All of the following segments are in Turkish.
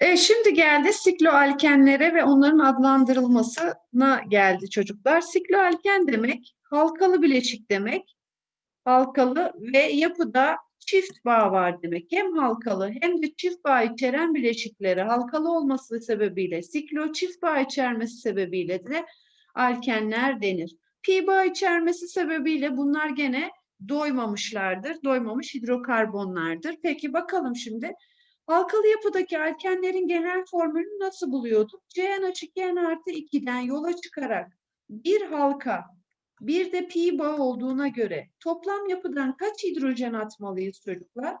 E, şimdi geldi sikloalkenlere ve onların adlandırılmasına geldi çocuklar. Sikloalken demek halkalı bileşik demek. Halkalı ve yapıda çift bağ var demek. Hem halkalı hem de çift bağ içeren bileşikleri halkalı olması sebebiyle siklo çift bağ içermesi sebebiyle de alkenler denir. Pi bağ içermesi sebebiyle bunlar gene doymamışlardır. Doymamış hidrokarbonlardır. Peki bakalım şimdi Halkalı yapıdaki alkenlerin genel formülünü nasıl buluyorduk? Cn açık n artı 2'den yola çıkarak bir halka bir de pi bağı olduğuna göre toplam yapıdan kaç hidrojen atmalıyız çocuklar?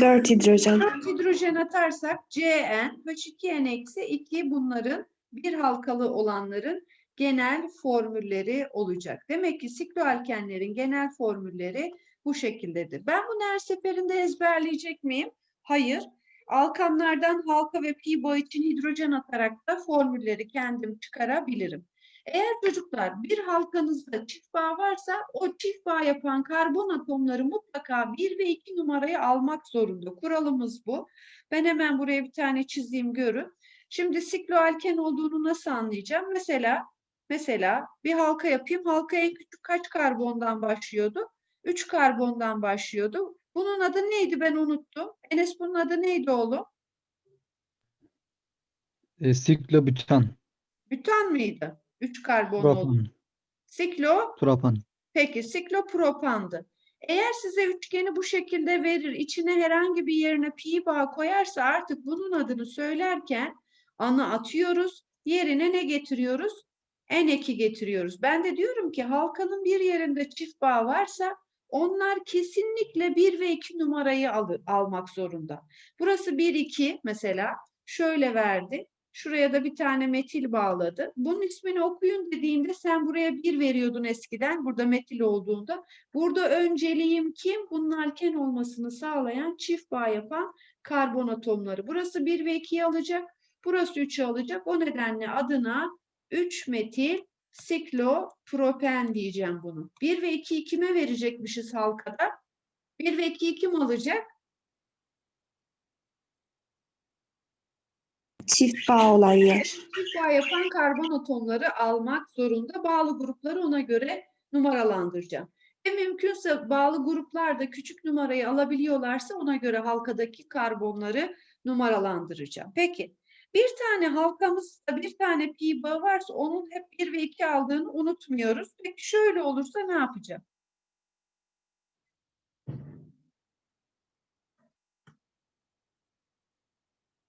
4 hidrojen. 4 hidrojen atarsak Cn H2n eksi 2 bunların bir halkalı olanların genel formülleri olacak. Demek ki sikloalkenlerin genel formülleri bu şekildedir. Ben bunu her seferinde ezberleyecek miyim? Hayır. Alkanlardan halka ve pi bağı için hidrojen atarak da formülleri kendim çıkarabilirim. Eğer çocuklar bir halkanızda çift bağ varsa o çift bağ yapan karbon atomları mutlaka 1 ve 2 numarayı almak zorunda. Kuralımız bu. Ben hemen buraya bir tane çizeyim görün. Şimdi sikloalken olduğunu nasıl anlayacağım? Mesela mesela bir halka yapayım. Halka en küçük kaç karbondan başlıyordu? 3 karbondan başlıyordu. Bunun adı neydi ben unuttum. Enes bunun adı neydi oğlum? E, siklobutan, Bütan mıydı? 3 karbon oldu. propan, Siklo propan. Peki siklopropandı. Eğer size üçgeni bu şekilde verir, içine herhangi bir yerine pi bağ koyarsa artık bunun adını söylerken anı atıyoruz, yerine ne getiriyoruz? N2 getiriyoruz. Ben de diyorum ki halkanın bir yerinde çift bağ varsa onlar kesinlikle 1 ve 2 numarayı al almak zorunda. Burası 1, 2 mesela şöyle verdi. Şuraya da bir tane metil bağladı. Bunun ismini okuyun dediğinde sen buraya bir veriyordun eskiden. Burada metil olduğunda. Burada önceliğim kim? Bunun alken olmasını sağlayan çift bağ yapan karbon atomları. Burası 1 ve 2'yi alacak. Burası 3'ü alacak. O nedenle adına 3 metil siklopropen diyeceğim bunu. 1 ve 2'yi kime verecekmişiz halkada? 1 ve 2'yi kim alacak? Çift bağ olan yer. Çift bağ yapan karbon atomları almak zorunda. Bağlı grupları ona göre numaralandıracağım. Ve mümkünse bağlı gruplar da küçük numarayı alabiliyorlarsa ona göre halkadaki karbonları numaralandıracağım. Peki bir tane halkamızda bir tane pi bağı varsa onun hep 1 ve 2 aldığını unutmuyoruz. Peki şöyle olursa ne yapacağım?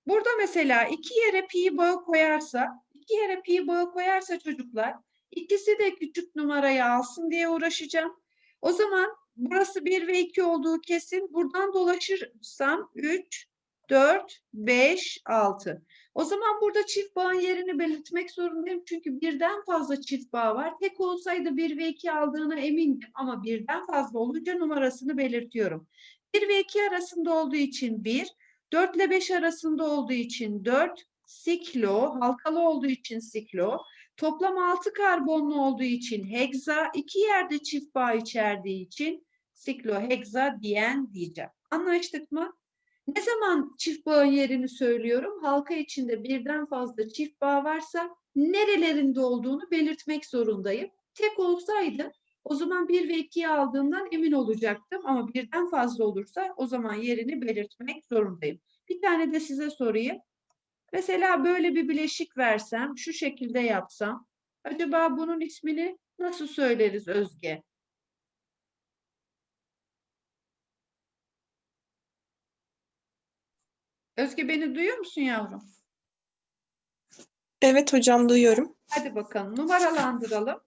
Burada mesela iki yere pi bağı koyarsa, iki yere pi bağı koyarsa çocuklar, ikisi de küçük numarayı alsın diye uğraşacağım. O zaman burası 1 ve 2 olduğu kesin. Buradan dolaşırsam 3, 4, 5, 6. O zaman burada çift bağın yerini belirtmek zorundayım. Çünkü birden fazla çift bağ var. Tek olsaydı 1 ve 2 aldığına emindim. Ama birden fazla olunca numarasını belirtiyorum. 1 ve 2 arasında olduğu için 1, 4 ile 5 arasında olduğu için 4, siklo, halkalı olduğu için siklo, toplam 6 karbonlu olduğu için heksa, iki yerde çift bağ içerdiği için sikloheksa diyen diyeceğim. Anlaştık mı? Ne zaman çift bağın yerini söylüyorum? Halka içinde birden fazla çift bağ varsa nerelerinde olduğunu belirtmek zorundayım. Tek olsaydı o zaman 1 ve 2'yi aldığımdan emin olacaktım ama birden fazla olursa o zaman yerini belirtmek zorundayım. Bir tane de size sorayım. Mesela böyle bir bileşik versem, şu şekilde yapsam, acaba bunun ismini nasıl söyleriz Özge? Özge beni duyuyor musun yavrum? Evet hocam duyuyorum. Hadi bakalım numaralandıralım.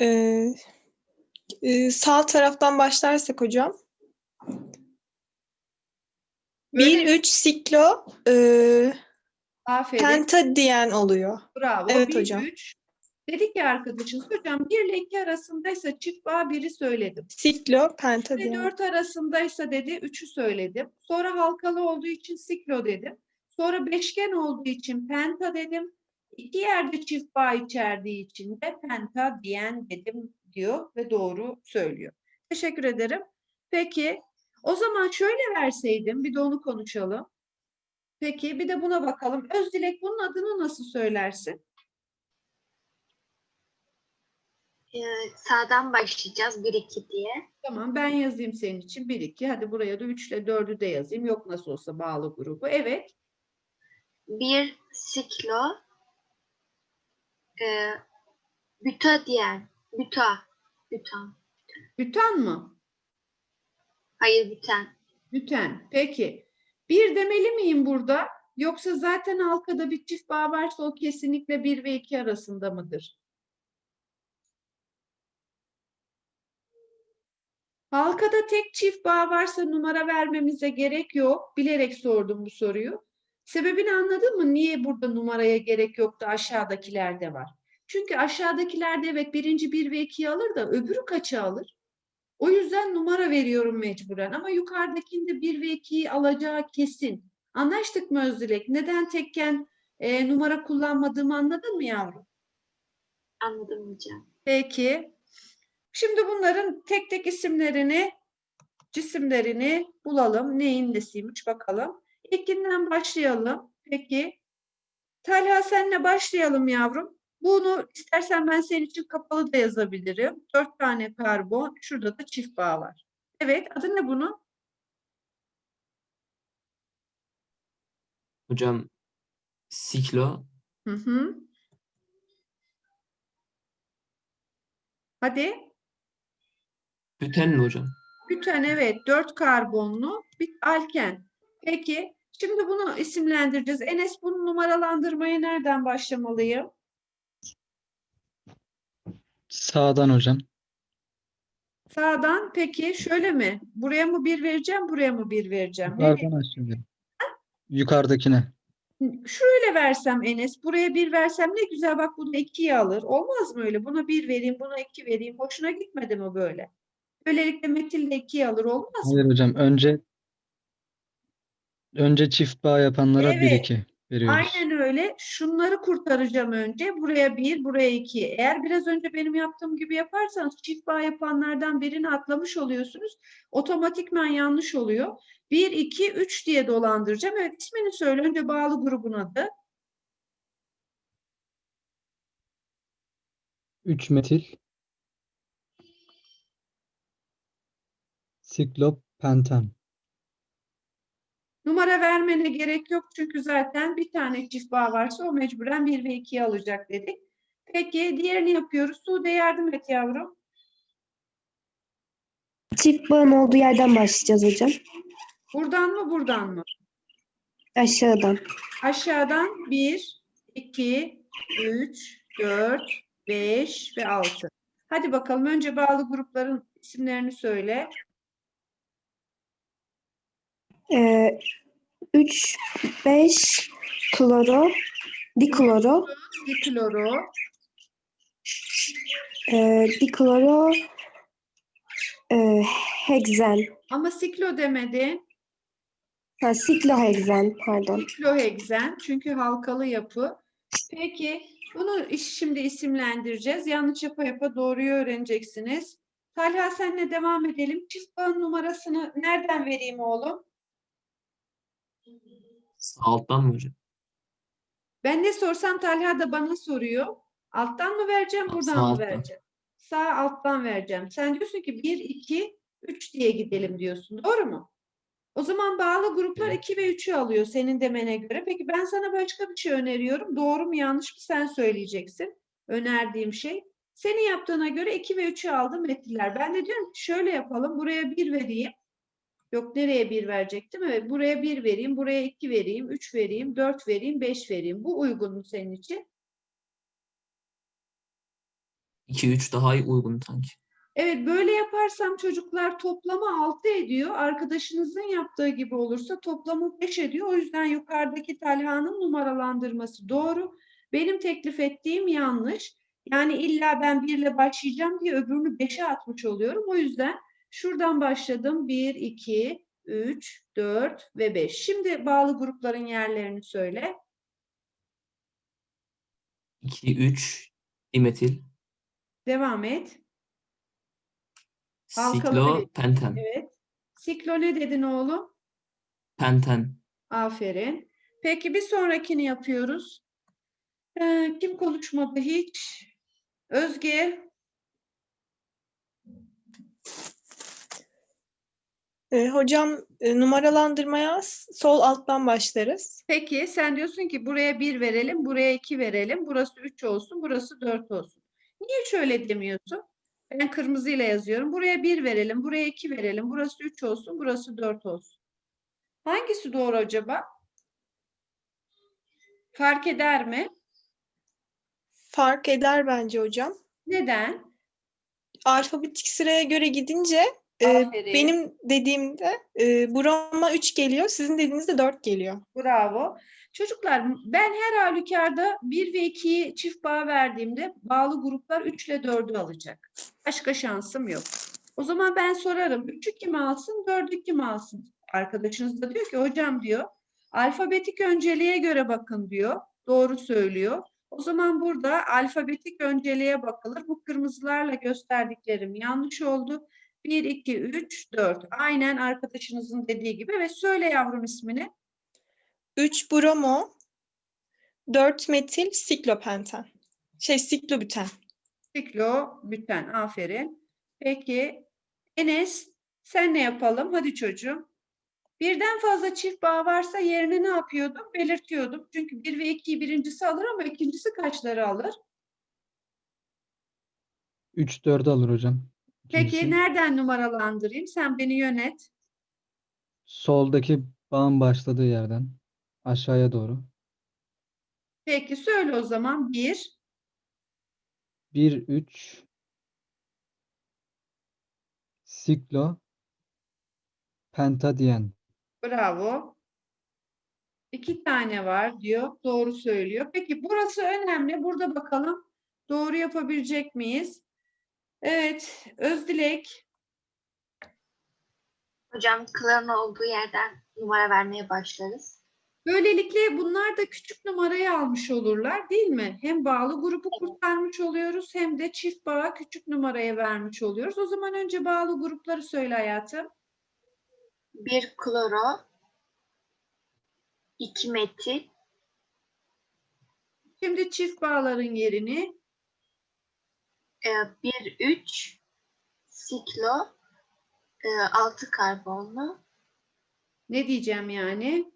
Ee, e, sağ taraftan başlarsak hocam. 1-3 siklo e, penta diyen oluyor. Bravo. Evet 1, hocam. 3 Dedik ki arkadaşınız hocam 1 ile arasındaysa çift bağ biri söyledim. Siklo, penta diye. 4 arasındaysa dedi 3'ü söyledim. Sonra halkalı olduğu için siklo dedim. Sonra beşgen olduğu için penta dedim. İki yerde çift bağ içerdiği için de penta diyen dedim diyor ve doğru söylüyor. Teşekkür ederim. Peki o zaman şöyle verseydim bir de onu konuşalım. Peki bir de buna bakalım. Özdilek bunun adını nasıl söylersin? Ee, sağdan başlayacağız 1-2 diye. Tamam, ben yazayım senin için. 1, 2. Hadi buraya da 3 ile 4'ü de yazayım. Yok nasıl olsa bağlı grubu. Evet. 1 siklo e, büta diyen büta bütan Bütan mı? hayır büten Büten. Peki. Bir demeli miyim burada? Yoksa zaten halkada bir çift bağ varsa o kesinlikle 1 ve 2 arasında mıdır? Halkada tek çift bağ varsa numara vermemize gerek yok. Bilerek sordum bu soruyu. Sebebini anladın mı? Niye burada numaraya gerek yok da aşağıdakilerde var? Çünkü aşağıdakilerde evet birinci 1 ve 2'yi alır da öbürü kaçı alır? O yüzden numara veriyorum mecburen ama yukarıdakinde 1 ve 2'yi alacağı kesin. Anlaştık mı Özdilek? Neden tekken e, numara kullanmadığımı anladın mı yavrum? anladım hocam. Peki. Şimdi bunların tek tek isimlerini, cisimlerini bulalım. Neyin nesiymiş bakalım. İlkinden başlayalım. Peki. Talha senle başlayalım yavrum. Bunu istersen ben senin için kapalı da yazabilirim. Dört tane karbon. Şurada da çift bağ var. Evet. Adı ne bunun? Hocam siklo, Hı hı. Hadi. Büten mi hocam? Büten evet. Dört karbonlu bir alken. Peki. Şimdi bunu isimlendireceğiz. Enes bunu numaralandırmaya nereden başlamalıyım? Sağdan hocam. Sağdan peki şöyle mi? Buraya mı bir vereceğim, buraya mı bir vereceğim? Yukarıdan aşağıya. Yukarıdakine. Şöyle versem Enes, buraya bir versem ne güzel bak bunu ikiye alır. Olmaz mı öyle? Buna bir vereyim, buna iki vereyim. Hoşuna gitmedi mi böyle? Böylelikle Metin de ikiye alır olmaz mı? Hayır hocam. Önce önce çift bağ yapanlara Evet. 1-2 veriyoruz. Aynen öyle. Şunları kurtaracağım önce. Buraya bir, buraya iki. Eğer biraz önce benim yaptığım gibi yaparsanız çift bağ yapanlardan birini atlamış oluyorsunuz. Otomatikman yanlış oluyor. Bir, iki, üç diye dolandıracağım. Evet ismini söyle. Önce bağlı grubun adı. 3 metil. Siklopenten. Numara vermene gerek yok çünkü zaten bir tane çift bağ varsa o mecburen 1 ve 2'yi alacak dedik. Peki diğerini yapıyoruz. Sude yardım et yavrum. Çift bağın olduğu yerden başlayacağız hocam. Buradan mı buradan mı? Aşağıdan. Aşağıdan 1, 2, 3, 4, 5 ve 6. Hadi bakalım önce bağlı grupların isimlerini söyle. Ee, 3, 5 kloro, dikloro, Dikloro, e, dikloro, e, heksen. ama siklo demedin. Ha, sikloheksen pardon. Sikloheksen çünkü halkalı yapı. Peki bunu iş- şimdi isimlendireceğiz. Yanlış yapa yapa doğruyu öğreneceksiniz. Talha senle devam edelim. Çift bağın numarasını nereden vereyim oğlum? Sağ alttan mı hocam? Ben ne sorsam Talha da bana soruyor. Alttan mı vereceğim, buradan Sağ mı alttan. vereceğim? Sağ alttan vereceğim. Sen diyorsun ki 1, 2, 3 diye gidelim diyorsun. Doğru mu? O zaman bağlı gruplar Evet. 2 ve 3'ü alıyor senin demene göre. Peki ben sana başka bir şey öneriyorum. Doğru mu yanlış mı sen söyleyeceksin. Önerdiğim şey. Senin yaptığına göre 2 ve 3'ü aldı metiller. Ben de diyorum ki şöyle yapalım. Buraya 1 vereyim. Yok nereye 1 verecektim? Evet buraya 1 vereyim, buraya 2 vereyim, 3 vereyim, 4 vereyim, 5 vereyim. Bu uygun mu senin için? 2-3 daha iyi uygun sanki. Evet böyle yaparsam çocuklar toplamı 6 ediyor. Arkadaşınızın yaptığı gibi olursa toplamı 5 ediyor. O yüzden yukarıdaki Talha'nın numaralandırması doğru. Benim teklif ettiğim yanlış. Yani illa ben 1 ile başlayacağım diye öbürünü 5'e atmış oluyorum. O yüzden şuradan başladım. 1, 2, 3, 4 ve 5. Şimdi bağlı grupların yerlerini söyle. 2-3 dimetil, Devam et. Siklo, penten. Evet. Siklo ne dedin oğlum? Penten. Aferin. Peki bir sonrakini yapıyoruz. Ee, kim konuşmadı hiç? Özge. E, hocam e, numaralandırmaya sol alttan başlarız. Peki sen diyorsun ki buraya 1 verelim, buraya 2 verelim, burası 3 olsun, burası 4 olsun. Niye şöyle demiyorsun? Ben kırmızıyla yazıyorum. Buraya 1 verelim, buraya 2 verelim, burası 3 olsun, burası 4 olsun. Hangisi doğru acaba? Fark eder mi? Fark eder bence hocam. Neden? Alfabetik sıraya göre gidince e, Aferin. benim dediğimde e, burama 3 geliyor, sizin dediğinizde 4 geliyor. Bravo. Çocuklar ben her halükarda 1 ve 2'yi çift bağ verdiğimde bağlı gruplar 3 ile 4'ü alacak. Başka şansım yok. O zaman ben sorarım 3'ü kim alsın 4'ü kim alsın? Arkadaşınız da diyor ki hocam diyor alfabetik önceliğe göre bakın diyor. Doğru söylüyor. O zaman burada alfabetik önceliğe bakılır. Bu kırmızılarla gösterdiklerim yanlış oldu. 1, 2, 3, 4. Aynen arkadaşınızın dediği gibi ve söyle yavrum ismini. 3 bromo, 4 metil siklopenten. Şey siklobüten. Siklo, büten. Aferin. Peki Enes sen ne yapalım? Hadi çocuğum. Birden fazla çift bağ varsa yerine ne yapıyordum? Belirtiyordum. Çünkü 1 ve 2'yi birincisi alır ama ikincisi kaçları alır? 3 4 alır hocam. Peki İkincisi. nereden numaralandırayım? Sen beni yönet. Soldaki bağın başladığı yerden aşağıya doğru. Peki söyle o zaman. 1, 1 3 siklo pentadiyen. bravo. İki tane var diyor. Doğru söylüyor. Peki burası önemli. Burada bakalım. Doğru yapabilecek miyiz? Evet. Özdilek. Hocam kıların olduğu yerden numara vermeye başlarız. Böylelikle bunlar da küçük numarayı almış olurlar değil mi? Hem bağlı grubu kurtarmış oluyoruz hem de çift bağa küçük numaraya vermiş oluyoruz. O zaman önce bağlı grupları söyle hayatım. Bir kloro, iki metil, Şimdi çift bağların yerini e, bir üç, siklo, e, altı karbonlu, ne diyeceğim yani?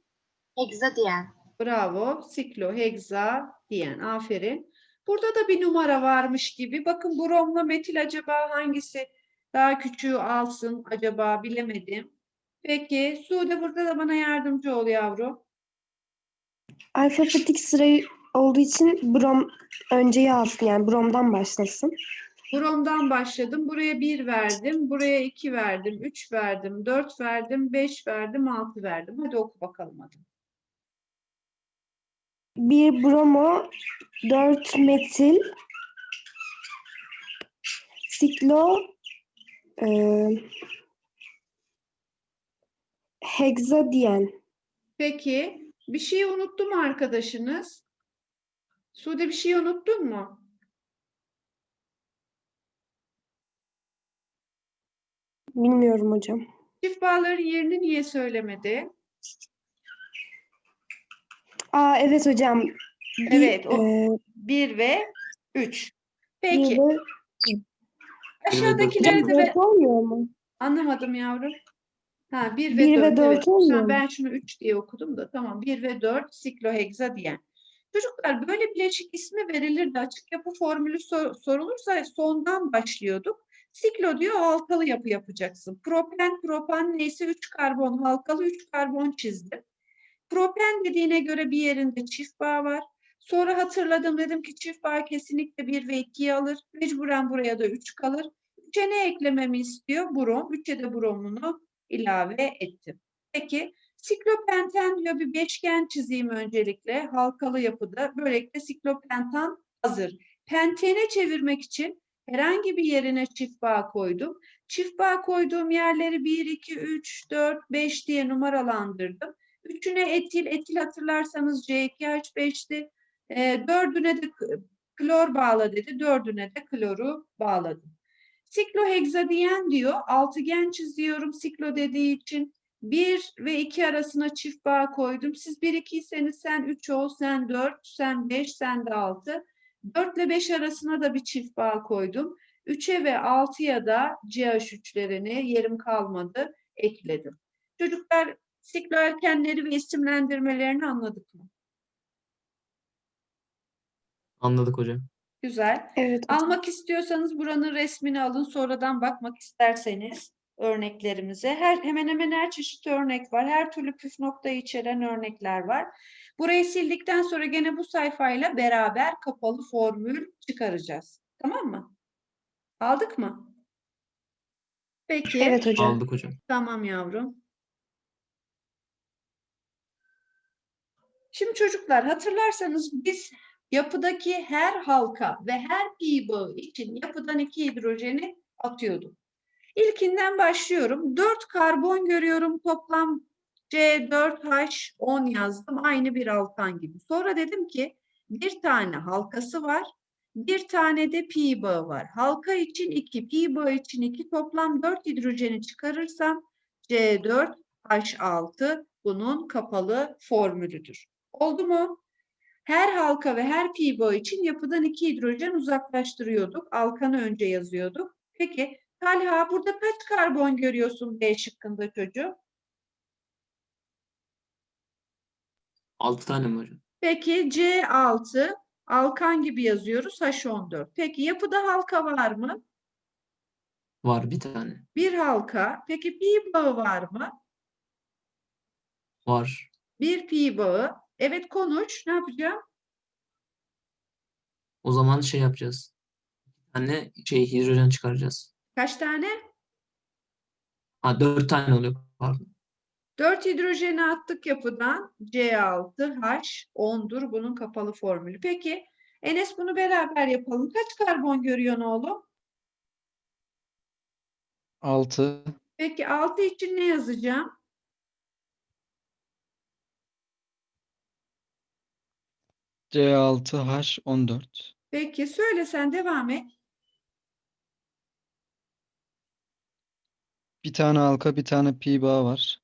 hegzadiyen. Bravo. Siklo, heksa diyen. Aferin. Burada da bir numara varmış gibi. Bakın bromla metil acaba hangisi daha küçüğü alsın acaba bilemedim. Peki Sude burada da bana yardımcı ol yavrum. Alfabetik sıra olduğu için brom önceyi alsın yani bromdan başlasın. Brom'dan başladım. Buraya 1 verdim. Buraya 2 verdim. 3 verdim. 4 verdim. 5 verdim. 6 verdim. Hadi oku bakalım hadi. Bir bromo, dört metil, siklo, e, hegzadiyen. Peki bir şey unuttu mu arkadaşınız? Sude bir şey unuttun mu? Bilmiyorum hocam. Çift bağların yerini niye söylemedi? Aa evet hocam. Bir, Evet, o- e, 1 ve 3. bir Peki de aşağıdakileri de ben olmuyor mu? anlamadım yavrum. Ha 1 ve Bir 4. ve dört evet. olmuyor ben şunu 3 diye okudum da tamam 1 ve 4 sikloheksa diyen. Çocuklar böyle bileşik ismi verilirdi. Açık yapı formülü sor- sorulursa sondan başlıyorduk. Siklo diyor halkalı yapı yapacaksın. Propen, propan neyse 3 karbon halkalı 3 karbon çizdim. Propen dediğine göre bir yerinde çift bağ var. Sonra hatırladım dedim ki çift bağ kesinlikle 1 ve 2'yi alır. Mecburen buraya da 3 kalır. 3'e ne eklememi istiyor? Brom. 3'e de bromunu ilave ettim. Peki siklopenten diyor bir beşgen çizeyim öncelikle. Halkalı yapıda. Böylelikle siklopentan hazır. Pentene çevirmek için herhangi bir yerine çift bağ koydum. Çift bağ koyduğum yerleri 1, 2, 3, 4, 5 diye numaralandırdım. Üçüne etil, etil hatırlarsanız C2H5'ti. E, dördüne de klor bağla dedi. Dördüne de kloru bağladım. Siklohegzadiyen diyor. Altıgen çiziyorum siklo dediği için. 1 ve 2 arasına çift bağ koydum. Siz 1 2'yseniz sen 3 ol, sen 4, sen 5, sen de 6. 4 ile 5 arasına da bir çift bağ koydum. 3'e ve 6'ya da CH3'lerini yerim kalmadı ekledim. Çocuklar siklo erkenleri ve isimlendirmelerini anladık mı? Anladık hocam. Güzel. Evet. Almak istiyorsanız buranın resmini alın. Sonradan bakmak isterseniz örneklerimize. Her, hemen hemen her çeşit örnek var. Her türlü püf noktayı içeren örnekler var. Burayı sildikten sonra gene bu sayfayla beraber kapalı formül çıkaracağız. Tamam mı? Aldık mı? Peki. Evet hocam. Aldık hocam. Tamam yavrum. Şimdi çocuklar hatırlarsanız biz yapıdaki her halka ve her pi bağı için yapıdan iki hidrojeni atıyorduk. İlkinden başlıyorum. 4 karbon görüyorum toplam C4H10 yazdım. Aynı bir alkan gibi. Sonra dedim ki bir tane halkası var. Bir tane de pi bağı var. Halka için 2, pi bağı için 2 toplam 4 hidrojeni çıkarırsam C4H6 bunun kapalı formülüdür. Oldu mu? Her halka ve her pi bağı için yapıdan iki hidrojen uzaklaştırıyorduk. Alkanı önce yazıyorduk. Peki Talha burada kaç karbon görüyorsun B şıkkında çocuğum? 6 tane mi hocam? Peki C6 alkan gibi yazıyoruz H14. Peki yapıda halka var mı? Var bir tane. Bir halka. Peki pi bağı var mı? Var. Bir pi bağı. Evet konuş. Ne yapacağım? O zaman şey yapacağız. Bir tane şey hidrojen çıkaracağız. Kaç tane? Ha 4 tane oluyor. Pardon. 4 hidrojeni attık yapıdan. C6H10'dur bunun kapalı formülü. Peki Enes bunu beraber yapalım. Kaç karbon görüyorsun oğlum? 6 Peki 6 için ne yazacağım? C6H14 Peki söyle sen devam et. Bir tane halka bir tane pi bağı var.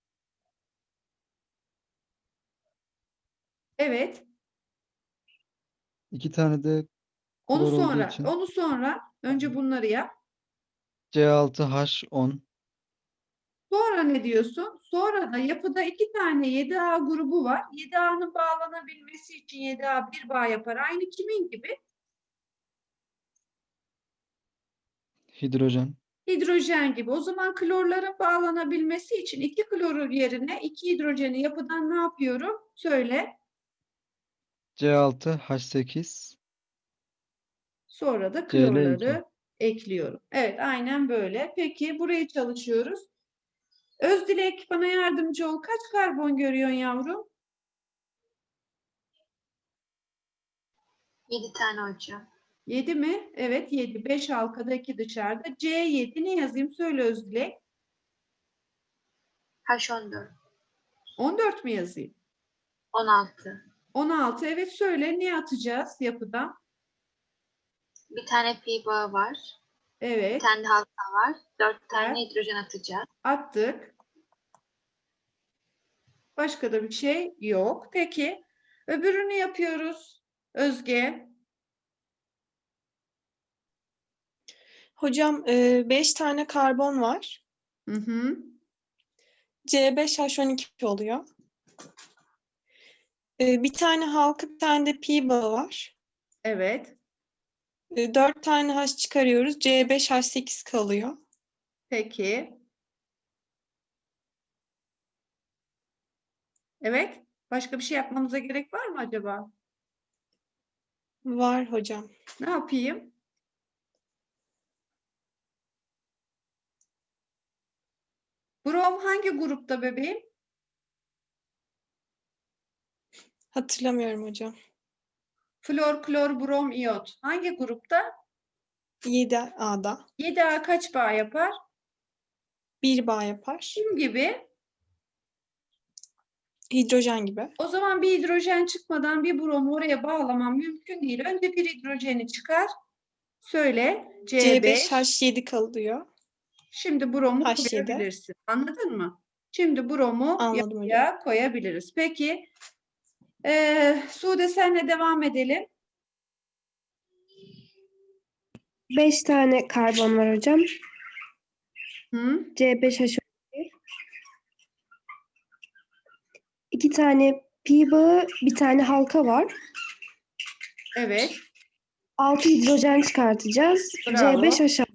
Evet. İki tane de Onu Klor olduğu sonra, için. onu sonra. Önce bunları yap. C6H10 Sonra ne diyorsun? Sonra da yapıda iki tane 7A grubu var. 7A'nın bağlanabilmesi için 7A bir bağ yapar. Aynı kimin gibi? hidrojen Hidrojen gibi. O zaman klorların bağlanabilmesi için iki kloru yerine iki hidrojeni yapıdan ne yapıyorum? Söyle. C6H8 Sonra da CL2. klorları ekliyorum. Evet, aynen böyle. Peki burayı çalışıyoruz. Özdilek bana yardımcı ol. Kaç karbon görüyorsun yavrum? 7 tane hocam. 7 mi? Evet 7. 5 halkada 2 dışarıda. C7 ne yazayım? Söyle Özdilek. H14. 14 mi yazayım? 16. 16. Evet söyle. Ne atacağız yapıdan? Bir tane pi bağı var. Bir Evet. tane de halka var. 4 tane Evet. hidrojen atacağız. Attık. Başka da bir şey yok. Peki. Öbürünü yapıyoruz. Özge. Hocam 5 tane karbon var. Hı hı. C5H12 oluyor. Bir tane halka bir tane de pi bağı var. Evet. 4 tane H çıkarıyoruz. C5H8 kalıyor. Peki. Evet. Başka bir şey yapmamıza gerek var mı acaba? Var hocam. Ne yapayım? Brom hangi grupta bebeğim? Hatırlamıyorum hocam. Flor, klor, brom, iyot. Hangi grupta? 7A'da. 7A kaç bağ yapar? 1 bağ yapar. Kim gibi? Hidrojen gibi. O zaman bir hidrojen çıkmadan bir bromu oraya bağlamam mümkün değil. Önce bir hidrojeni çıkar. Söyle. C5. C5H7 kalıyor. Şimdi bromu H7. koyabilirsin. Anladın mı? Şimdi bromu Anladım hocam. yapıya koyabiliriz. Peki. eee Sude senle devam edelim. Beş tane karbon var hocam. Hı? C5H12. İki tane pi bağı, bir tane halka var. Evet. Altı hidrojen çıkartacağız. Bravo. C5H6.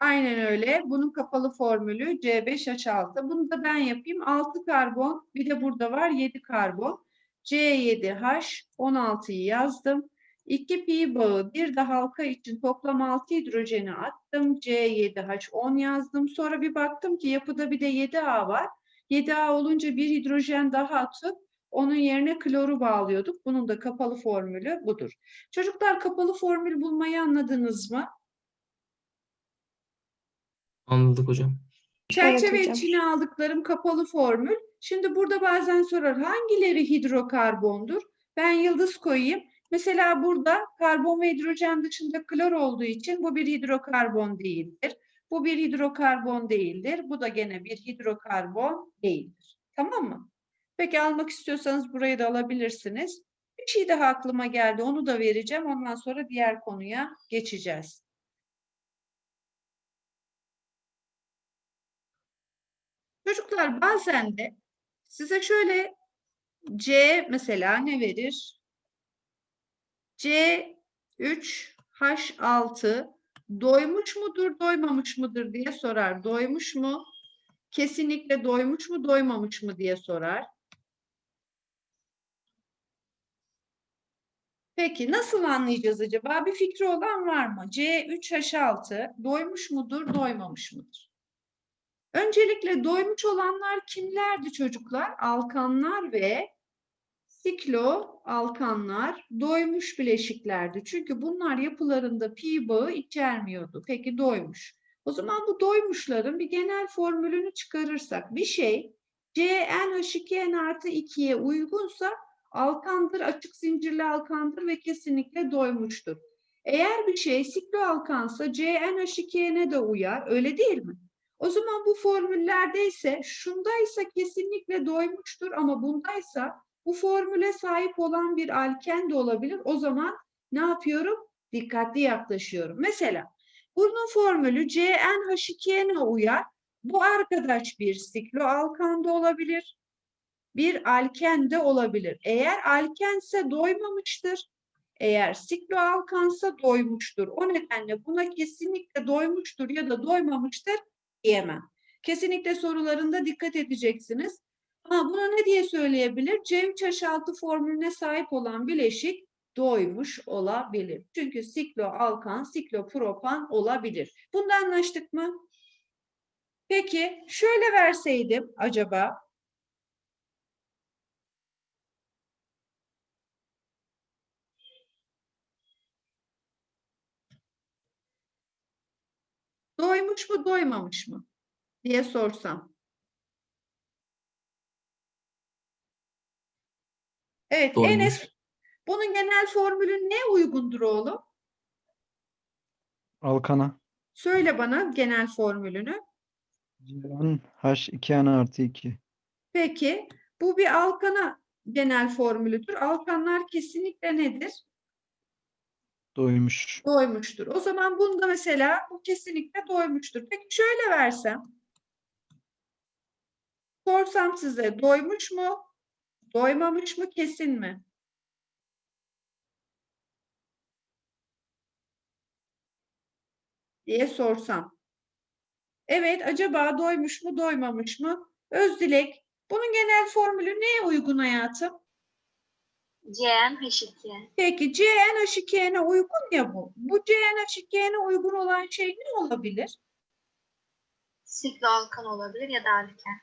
Aynen öyle. Bunun kapalı formülü C5H6. Bunu da ben yapayım. 6 karbon, bir de burada var 7 karbon. C7H 16'yı yazdım. 2 pi bağı, bir de halka için toplam 6 hidrojeni attım. C7H 10 yazdım. Sonra bir baktım ki yapıda bir de 7A var. 7A olunca bir hidrojen daha atıp onun yerine kloru bağlıyorduk. Bunun da kapalı formülü budur. Çocuklar kapalı formül bulmayı anladınız mı? Anladık hocam. Çerçeve hocam. içine aldıklarım kapalı formül. Şimdi burada bazen sorar hangileri hidrokarbondur? Ben yıldız koyayım. Mesela burada karbon ve hidrojen dışında klor olduğu için bu bir hidrokarbon değildir. Bu bir hidrokarbon değildir. Bu da gene bir hidrokarbon değildir. Tamam mı? Peki almak istiyorsanız burayı da alabilirsiniz. Bir şey daha aklıma geldi. Onu da vereceğim. Ondan sonra diğer konuya geçeceğiz. Çocuklar bazen de size şöyle C mesela ne verir? C3H6 doymuş mudur, doymamış mıdır diye sorar. Doymuş mu? Kesinlikle doymuş mu, doymamış mı diye sorar. Peki nasıl anlayacağız acaba? Bir fikri olan var mı? C3H6 doymuş mudur, doymamış mıdır? Öncelikle doymuş olanlar kimlerdi çocuklar? Alkanlar ve siklo alkanlar doymuş bileşiklerdi. Çünkü bunlar yapılarında pi bağı içermiyordu. Peki doymuş. O zaman bu doymuşların bir genel formülünü çıkarırsak bir şey CnH2n artı 2'ye uygunsa alkandır, açık zincirli alkandır ve kesinlikle doymuştur. Eğer bir şey sikloalkansa CnH2n'e de uyar, öyle değil mi? O zaman bu formüllerde ise şundaysa kesinlikle doymuştur ama bundaysa bu formüle sahip olan bir alken de olabilir. O zaman ne yapıyorum? Dikkatli yaklaşıyorum. Mesela bunun formülü CnH2n'e uyar. Bu arkadaş bir sikloalkan da olabilir. Bir alken de olabilir. Eğer alkense doymamıştır. Eğer sikloalkansa doymuştur. O nedenle buna kesinlikle doymuştur ya da doymamıştır diyemem. Kesinlikle sorularında dikkat edeceksiniz. Ha, bunu ne diye söyleyebilir? C3H6 formülüne sahip olan bileşik doymuş olabilir. Çünkü sikloalkan, siklopropan olabilir. Bunda anlaştık mı? Peki şöyle verseydim acaba doymuş mu doymamış mı diye sorsam. Evet Doymuş. Enes bunun genel formülü ne uygundur oğlum? Alkana. Söyle bana genel formülünü. Ceylan H2n artı 2. Peki bu bir alkana genel formülüdür. Alkanlar kesinlikle nedir? Doymuş. Doymuştur. O zaman bunda mesela bu kesinlikle doymuştur. Peki şöyle versem. Sorsam size doymuş mu? Doymamış mı? Kesin mi? diye sorsam. Evet, acaba doymuş mu, doymamış mı? Özdilek, bunun genel formülü neye uygun hayatım? CnH2. Peki CnH2n'e uygun ya bu. Bu CnH2n'e uygun olan şey ne olabilir? Sikloalkan olabilir ya da alken.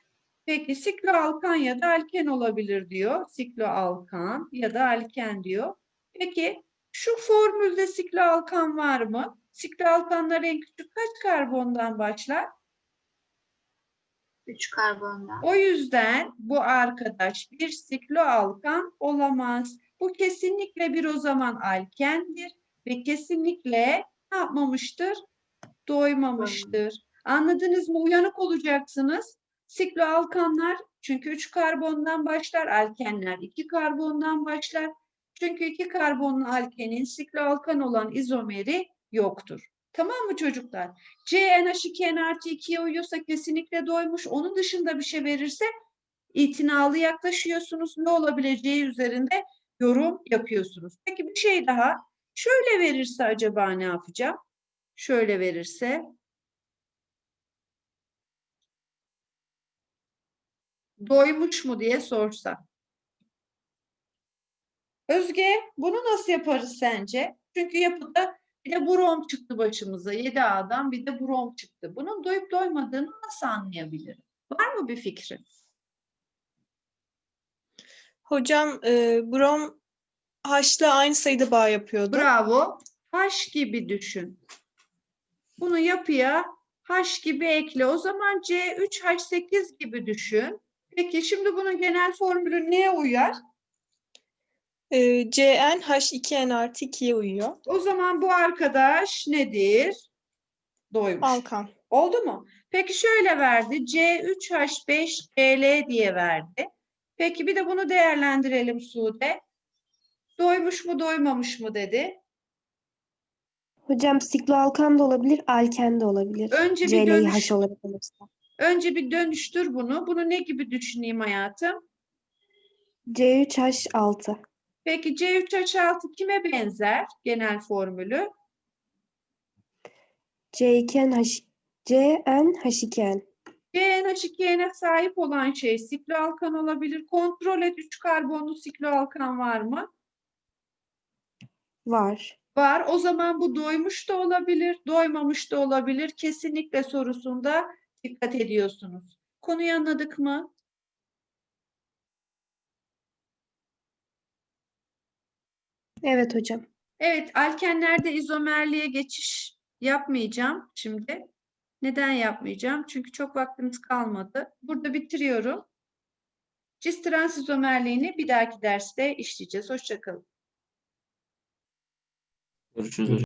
Peki sikloalkan ya da alken olabilir diyor. Sikloalkan ya da alken diyor. Peki şu formülde sikloalkan var mı? Sikloalkanlar en küçük kaç karbondan başlar? 3 karbondan. O yüzden bu arkadaş bir sikloalkan olamaz. Bu kesinlikle bir o zaman alkendir. ve kesinlikle ne yapmamıştır? Doymamıştır. Anladınız mı? Uyanık olacaksınız. Sikloalkanlar çünkü 3 karbondan başlar, alkenler 2 karbondan başlar. Çünkü 2 karbonlu alkenin sikloalkan olan izomeri yoktur. Tamam mı çocuklar? CnH2n artı 2'ye uyuyorsa kesinlikle doymuş. Onun dışında bir şey verirse itinalı yaklaşıyorsunuz. Ne olabileceği üzerinde yorum yapıyorsunuz. Peki bir şey daha. Şöyle verirse acaba ne yapacağım? Şöyle verirse doymuş mu diye sorsa. Özge, bunu nasıl yaparız sence? Çünkü yapıda bir de brom çıktı başımıza. 7A'dan bir de brom çıktı. Bunun doyup doymadığını nasıl anlayabilirim? Var mı bir fikrin? Hocam e, brom H'la aynı sayıda bağ yapıyordu. Bravo. H gibi düşün. Bunu yapıya H gibi ekle. O zaman C3H8 gibi düşün. Peki şimdi bunun genel formülü neye uyar? E, Cn H2n artı 2'ye uyuyor. O zaman bu arkadaş nedir? Doymuş. Alkan. Oldu mu? Peki şöyle verdi. C3H5Cl diye verdi. Peki bir de bunu değerlendirelim Sude. Doymuş mu doymamış mı dedi. Hocam sikloalkan da olabilir, alken de olabilir. Önce bir dönüş, alırsa. önce bir dönüştür bunu. Bunu ne gibi düşüneyim hayatım? C3H6. Peki C3H6 kime benzer genel formülü? C2N CnH2n. CnH2n'e sahip olan şey sikloalkan olabilir. Kontrol et 3 karbonlu sikloalkan var mı? Var. Var. O zaman bu doymuş da olabilir, doymamış da olabilir. Kesinlikle sorusunda dikkat ediyorsunuz. Konuyu anladık mı? Evet hocam. Evet, alkenlerde izomerliğe geçiş yapmayacağım şimdi. Neden yapmayacağım? Çünkü çok vaktimiz kalmadı. Burada bitiriyorum. Cis trans izomerliğini bir dahaki derste işleyeceğiz. Hoşça kalın. Görüşürüz hocam.